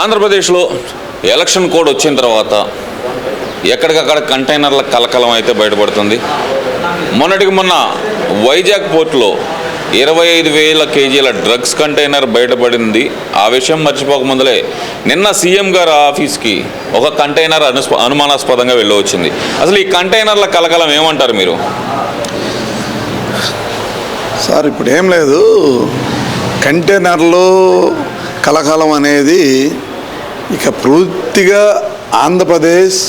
ఆంధ్రప్రదేశ్లో election code వచ్చిన తర్వాత ఎక్కడికక్కడ కంటైనర్ల కలకలం అయితే బయటపడుతుంది. మొన్నటికి మొన్న వైజాగ్ పోర్టులో ఇరవై ఐదు వేల కేజీల డ్రగ్స్ కంటైనర్ బయటపడింది. ఆ విషయం మర్చిపోక ముందలే నిన్న సీఎం గారి ఆఫీస్కి ఒక కంటైనర్ అను అనుమానాస్పదంగా వెళ్ళవచ్చింది అసలు ఈ కంటైనర్ల కలకలం ఏమంటారు మీరు? సార్ ఇప్పుడు ఏం లేదు. కంటైనర్లు కలకలం అనేది ఇక పూర్తిగా ఆంధ్రప్రదేశ్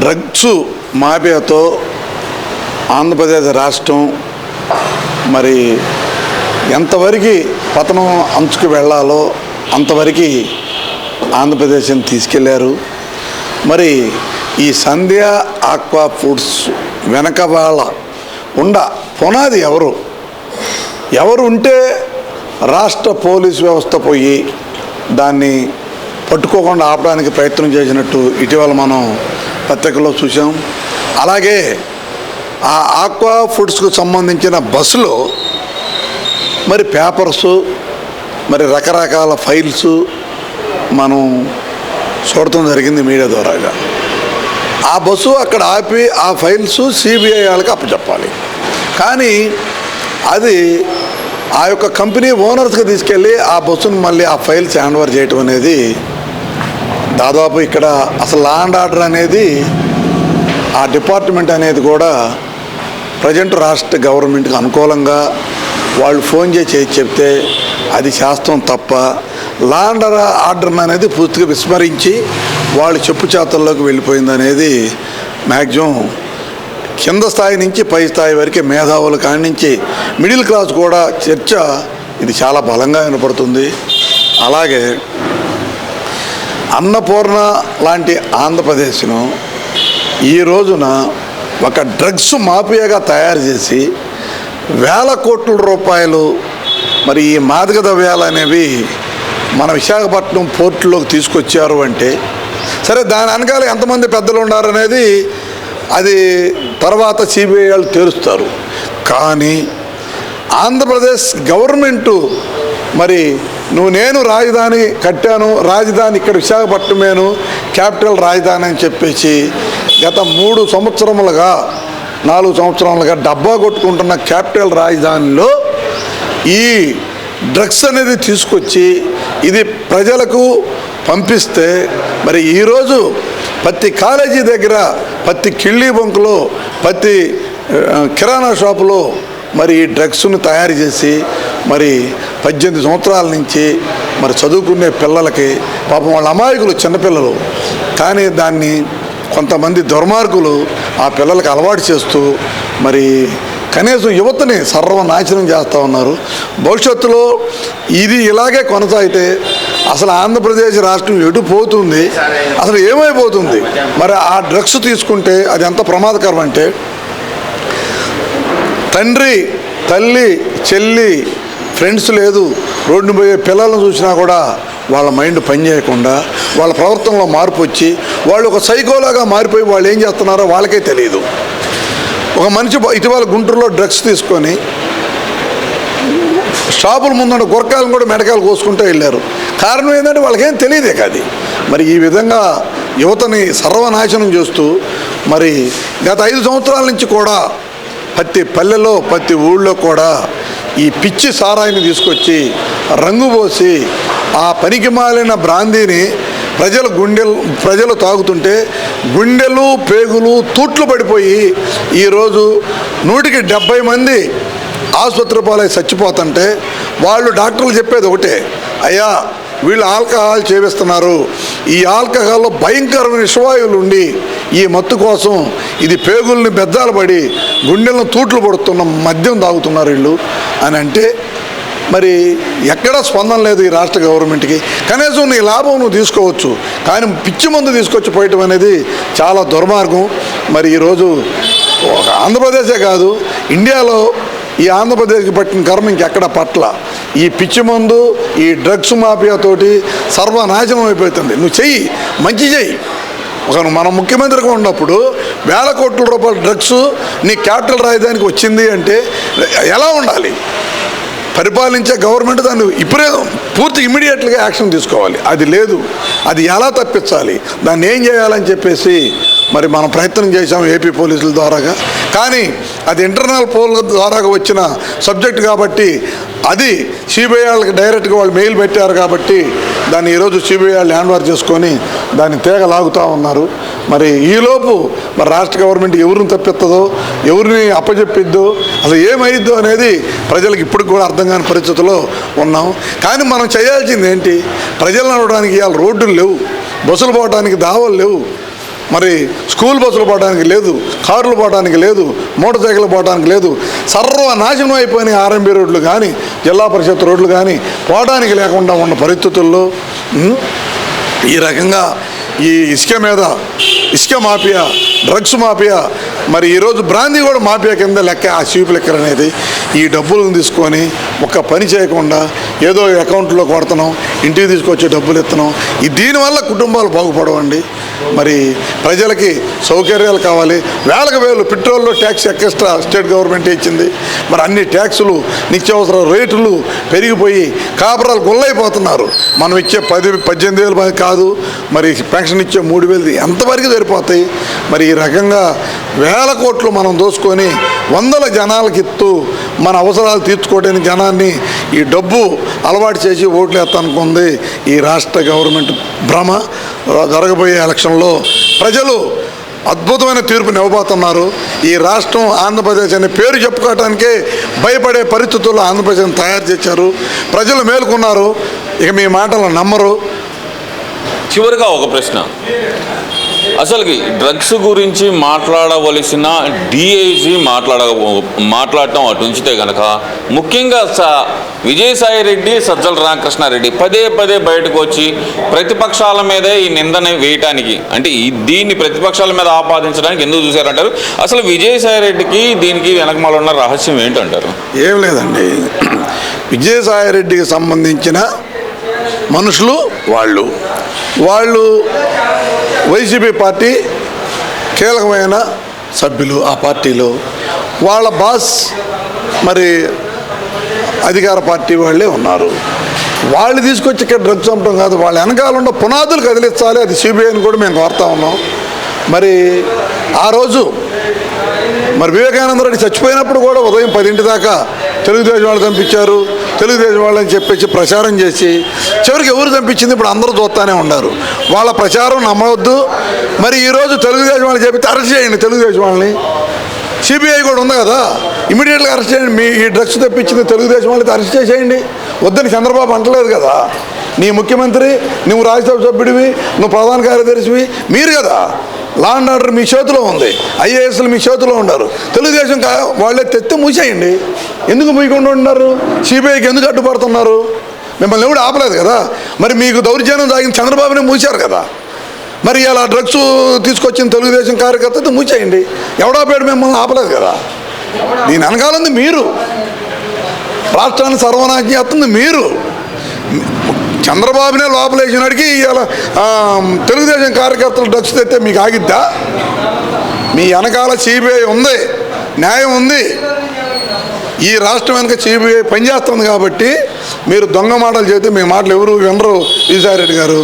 డ్రగ్స్ మాఫియాతో ఆంధ్రప్రదేశ్ రాష్ట్రం మరి ఎంతవరకు పతనం అంచుకు వెళ్ళాలో అంతవరకు ఆంధ్రప్రదేశ్ని తీసుకెళ్ళారు. మరి ఈ సంధ్య ఆక్వా ఫుడ్స్ వెనక వాళ్ళ ఉండ పునాది ఎవరు? ఎవరు ఉంటే రాష్ట్ర పోలీస్ వ్యవస్థ పోయి దాన్ని పట్టుకోకుండా ఆపడానికి ప్రయత్నం చేసినట్టు ఇటీవల మనం పత్రికలో చూసాం అలాగే ఆ ఆక్వా ఫుడ్స్కు సంబంధించిన బస్సులో మరి పేపర్స్ మరి రకరకాల ఫైల్స్ మనం చూడటం జరిగింది మీడియా ద్వారాగా. ఆ బస్సు అక్కడ ఆపి ఆ ఫైల్స్ సిబిఐ వాళ్ళకి అప్పచెప్పాలి. కానీ అది ఆ యొక్క కంపెనీ ఓనర్స్కి తీసుకెళ్ళి ఆ బస్సును మళ్ళీ ఆ ఫైల్స్ హ్యాండ్ ఓవర్ చేయటం అనేది దాదాపు ఇక్కడ అసలు లా అండ్ ఆర్డర్ అనేది ఆ డిపార్ట్మెంట్ అనేది కూడా ప్రజెంట్ రాష్ట్ర గవర్నమెంట్కి అనుకూలంగా వాళ్ళు ఫోన్ చేసి చెప్తే అది శాస్త్రం తప్ప లా అండ్ ఆర్డర్ అనేది పూర్తిగా విస్మరించి వాళ్ళు చెప్పు చేతల్లోకి వెళ్ళిపోయింది అనేది మ్యాక్సిమం కింద స్థాయి నుంచి పై స్థాయి వరకే మేధావుల కాడి నుంచి మిడిల్ క్లాస్ కూడా చర్చ ఇది చాలా బలంగా వినపడుతుంది. అలాగే అన్నపూర్ణ లాంటి ఆంధ్రప్రదేశ్ను ఈ రోజున ఒక డ్రగ్స్ మాఫియాగా తయారు చేసి వేల కోట్ల రూపాయలు మరి ఈ మాదక ద్రవ్యాలు అనేవి మన విశాఖపట్నం పోర్టులోకి తీసుకొచ్చారు అంటే సరే దాని వెనకాల ఎంతమంది పెద్దలు ఉన్నారనేది అది తర్వాత సిబిఐ వాళ్ళు తేలుస్తారు కానీ ఆంధ్రప్రదేశ్ గవర్నమెంటు మరి నువ్వు నేను రాజధాని కట్టాను రాజధాని ఇక్కడ విశాఖపట్నమేను క్యాపిటల్ రాజధాని అని చెప్పేసి గత మూడు సంవత్సరములుగా నాలుగు సంవత్సరములుగా డబ్బా కొట్టుకుంటున్న క్యాపిటల్ రాజధానిలో ఈ డ్రగ్స్ అనేది తీసుకొచ్చి ఇది ప్రజలకు పంపిస్తే మరి ఈరోజు ప్రతి కాలేజీ దగ్గర ప్రతి కిళ్ళీ బొంకులో ప్రతి కిరాణా షాపులో మరి ఈ డ్రగ్స్ను తయారు చేసి మరి పద్దెనిమిది సంవత్సరాల నుంచి మరి చదువుకునే పిల్లలకి పాపం వాళ్ళ అమాయకులు చిన్నపిల్లలు. కానీ దాన్ని కొంతమంది దుర్మార్గులు ఆ పిల్లలకు అలవాటు చేస్తూ మరి కనీసం యువతని సర్వనాశనం చేస్తూ ఉన్నారు. భవిష్యత్తులో ఇది ఇలాగే కొనసాగితే అసలు ఆంధ్రప్రదేశ్ రాష్ట్రం ఎటు పోతుంది? అసలు ఏమైపోతుంది? మరి ఆ డ్రగ్స్ తీసుకుంటే అది ఎంత ప్రమాదకరం అంటే తండ్రి తల్లి చెల్లి ఫ్రెండ్స్ లేదు. రోడ్డు పోయే పిల్లలను చూసినా కూడా వాళ్ళ మైండ్ పనిచేయకుండా వాళ్ళ ప్రవర్తనలో మార్పు వచ్చి వాళ్ళు ఒక సైకోలాగా మారిపోయి వాళ్ళు ఏం చేస్తున్నారో వాళ్ళకే తెలియదు ఒక మనిషి ఇటీవల గుంటూరులో డ్రగ్స్ తీసుకొని షాపుల ముందున్న గురకాయలను కూడా మెడకాయలు కోసుకుంటూ వెళ్ళారు. కారణం ఏంటంటే వాళ్ళకేం తెలియదే కాదు. మరి ఈ విధంగా యువతని సర్వనాశనం చేస్తూ మరి గత ఐదు సంవత్సరాల నుంచి కూడా ప్రతి పల్లెలో ప్రతి ఊళ్ళో కూడా ఈ పిచ్చి సారాయిని తీసుకొచ్చి రంగు పోసి ఆ పనికి మాలిన బ్రాందీని ప్రజలు గుండెలు ప్రజలు తాగుతుంటే గుండెలు పేగులు తూట్లు పడిపోయి ఈరోజు నూటికి డెబ్బై మంది ఆసుపత్రి పాలై చచ్చిపోతుంటే వాళ్ళు డాక్టర్లు చెప్పేది ఒకటే అయ్యా వీళ్ళు ఆల్కహాల్ చేపిస్తున్నారు ఈ ఆల్కహాల్లో భయంకరమైన విషవాయువులు ఉండి ఈ మత్తు కోసం ఇది పేగుల్ని బెద్దాలు పడి గుండెలను తూట్లు పడుతున్న మద్యం తాగుతున్నారు వీళ్ళు. అని అంటే మరి ఎక్కడా స్పందన లేదు ఈ రాష్ట్ర గవర్నమెంట్కి. కనీసం నీ లాభం నువ్వు తీసుకోవచ్చు. కానీ పిచ్చి మందు తీసుకొచ్చి పోయటం అనేది చాలా దుర్మార్గం. మరి ఈరోజు ఒక ఆంధ్రప్రదేశే కాదు ఇండియాలో ఈ ఆంధ్రప్రదేశ్కి పట్టిన కర్మ ఇంకెక్కడ పట్ల? ఈ పిచ్చి మందు ఈ డ్రగ్స్ మాఫియాతోటి సర్వనాశనం అయిపోతుంది. నువ్వు చెయ్యి మంచి చెయ్యి. ఒక మన ముఖ్యమంత్రిగా ఉన్నప్పుడు వేల కోట్ల రూపాయల డ్రగ్స్ నీ క్యాపిటల్ రాజధానికి వచ్చింది అంటే ఎలా ఉండాలి? పరిపాలించే గవర్నమెంట్ దాన్ని ఇప్పుడే పూర్తి ఇమీడియట్గా యాక్షన్ తీసుకోవాలి. అది లేదు. అది ఎలా తప్పించాలి? దాన్ని ఏం చేయాలని చెప్పేసి మరి మనం ప్రయత్నం చేశాం ఏపీ పోలీసుల ద్వారాగా. కానీ అది ఇంటర్నల్ పోల్ ద్వారాగా వచ్చిన సబ్జెక్ట్ కాబట్టి అది సిబిఐ వాళ్ళకి డైరెక్ట్గా వాళ్ళు మెయిల్ పెట్టారు కాబట్టి దాన్ని ఈరోజు సిబిఐ వాళ్ళు హ్యాండ్ఓవర్ చేసుకొని దాన్ని తేగ లాగుతూ ఉన్నారు. మరి ఈలోపు మరి రాష్ట్ర గవర్నమెంట్ ఎవరిని తప్పిస్తుందో ఎవరిని అప్పచెప్పిద్దో అసలు ఏమైద్దో అనేది ప్రజలకు ఇప్పటికి కూడా అర్థం కాని పరిస్థితుల్లో ఉన్నాం. కానీ మనం చేయాల్సింది ఏంటి? ప్రజలు నడవడానికి ఇవాళ రోడ్డులు లేవు. బస్సులు పోవడానికి దావలు లేవు. మరి స్కూల్ బస్సులు పోవడానికి లేదు కార్లు పోవడానికి లేదు మోటార్ సైకిల్ పోవడానికి లేదు. సర్వనాశనం అయిపోయిన ఆర్ఎంబీ రోడ్లు కానీ జిల్లా పరిషత్ రోడ్లు కానీ పోవడానికి లేకుండా ఉన్న పరిస్థితుల్లో ఈ రకంగా ఈ ఇసుక మీద ఇసుక మాఫియా డ్రగ్స్ మాఫియా మరి ఈరోజు బ్రాందీ కూడా మాఫియా కింద లెక్క ఆ చీపు లెక్కర్ అనేది ఈ డబ్బులను తీసుకొని ఒక్క పని చేయకుండా ఏదో అకౌంట్లో కొడుతున్నాం ఇంటికి తీసుకొచ్చే డబ్బులు ఇస్తున్నాం. ఈ దీనివల్ల కుటుంబాలు బాగుపడవండి. మరి ప్రజలకి సౌకర్యాలు కావాలి. వేలకు వేలు పెట్రోల్లో ట్యాక్స్ ఎక్స్ట్రా స్టేట్ గవర్నమెంట్ ఇచ్చింది. మరి అన్ని ట్యాక్సులు నిత్యావసర రేట్లు పెరిగిపోయి కాపురాలు గుల్లైపోతున్నారు. మనం ఇచ్చే పది పద్దెనిమిది వేలు కాదు. మరి పెన్షన్ ఇచ్చే మూడు వేలు ఎంతవరకు సరిపోతాయి? మరి ఈ రకంగా వేల కోట్లు మనం దోసుకొని వందల జనాలకి ఇస్తూ మన అవసరాలు తీర్చుకోవడానికి జనాన్ని ఈ డబ్బు అలవాటు చేసి ఓట్లు ఎత్తనుకుంది ఈ రాష్ట్ర గవర్నమెంట్ భ్రమ. జరగబోయే ఎలక్షన్లో ప్రజలు అద్భుతమైన తీర్పుని ఇవ్వబోతున్నారు ఈ రాష్ట్రం ఆంధ్రప్రదేశ్ అనే పేరు చెప్పుకోవటానికే భయపడే పరిస్థితుల్లో ఆంధ్రప్రదేశ్ని తయారు చేశారు. ప్రజలు మేలుకున్నారు. ఇక మీ మాటలు నమ్మరు. చివరిగా ఒక ప్రశ్న. అసలుకి డ్రగ్స్ గురించి మాట్లాడవలసిన డిఐజీ మాట్లాడ మాట్లాడటం అటు ఉంచితే కనుక ముఖ్యంగా స విజయసాయి రెడ్డి సజ్జల రామకృష్ణారెడ్డి పదే పదే బయటకు వచ్చి ప్రతిపక్షాల మీదే ఈ నిందని వేయటానికి అంటే ఈ దీన్ని ప్రతిపక్షాల మీద ఆపాదించడానికి ఎందుకు చూశారంటారు? అసలు విజయసాయి రెడ్డికి దీనికి వెనకమాల ఉన్న రహస్యం ఏంటంటారు? ఏం లేదండి. విజయసాయి రెడ్డికి సంబంధించిన మనుషులు వాళ్ళు. వాళ్ళు వైసీపీ పార్టీ కీలకమైన సభ్యులు ఆ పార్టీలో. వాళ్ళ బాస్ మరి అధికార పార్టీ వాళ్ళే ఉన్నారు. వాళ్ళు తీసుకొచ్చి ఇక్కడ డ్రగ్స్ అమ్మటం కాదు వాళ్ళ వెనకాల ఉన్న పునాదులు కదిలించాలి అది సిబిఐని కూడా మేము కోరుతా ఉన్నాం. మరి ఆ రోజు మరి వివేకానంద రెడ్డి చచ్చిపోయినప్పుడు కూడా ఉదయం పదింటి దాకా తెలుగుదేశం వాళ్ళు చంపించారు. తెలుగుదేశం వాళ్ళని చెప్పేసి ప్రచారం చేసి చివరికి ఎవరు చంపించింది? ఇప్పుడు అందరూ చూస్తానే ఉన్నారు. వాళ్ళ ప్రచారం నమ్మవద్దు. మరి ఈరోజు తెలుగుదేశం వాళ్ళని చెప్పి అరెస్ట్ చేయండి తెలుగుదేశం వాళ్ళని. సిబిఐ కూడా ఉంది కదా. ఇమీడియట్గా అరెస్ట్ చేయండి. మీ ఈ డ్రగ్స్ తెప్పించింది తెలుగుదేశం వాళ్ళకి అరెస్ట్ చేసేయండి. వద్దని చంద్రబాబు అంటలేదు కదా. నీ ముఖ్యమంత్రి నువ్వు రాజ్యసభ సభ్యుడివి నువ్వు ప్రధాన కార్యదర్శివి మీరు కదా. లా అండ్ ఆర్డర్ మీ చేతిలో ఉంది. ఐఏఎస్లు మీ చేతిలో ఉన్నారు. తెలుగుదేశం కా వాళ్ళే తెత్తి మూసేయండి. ఎందుకు మూయకుండా ఉన్నారు సిబిఐకి ఎందుకు అడ్డుపడుతున్నారు? మిమ్మల్ని ఎవడు ఆపలేదు కదా? మరి మీకు దౌర్జన్యం తాగిన చంద్రబాబునే మూసారు కదా? మరి అలా డ్రగ్స్ తీసుకొచ్చిన తెలుగుదేశం కార్యకర్తతో మూసేయండి. ఎవడో మిమ్మల్ని ఆపలేదు కదా? దీని వెనకాలంది మీరు. రాష్ట్రాన్ని సర్వనాశనం చేస్తుంది మీరు. చంద్రబాబునే లోపలేసినాడికి ఇవాళ తెలుగుదేశం కార్యకర్తలు డచ్ తెస్తే మీకు ఆగిద్దా? మీ వెనకాల సిబిఐ ఉంది న్యాయం ఉంది. ఈ రాష్ట్రం వెనుక సిబిఐ పనిచేస్తుంది కాబట్టి మీరు దొంగ మాటలు చెబితే మీ మాటలు ఎవరు వినరు విజయారెడ్డి గారు.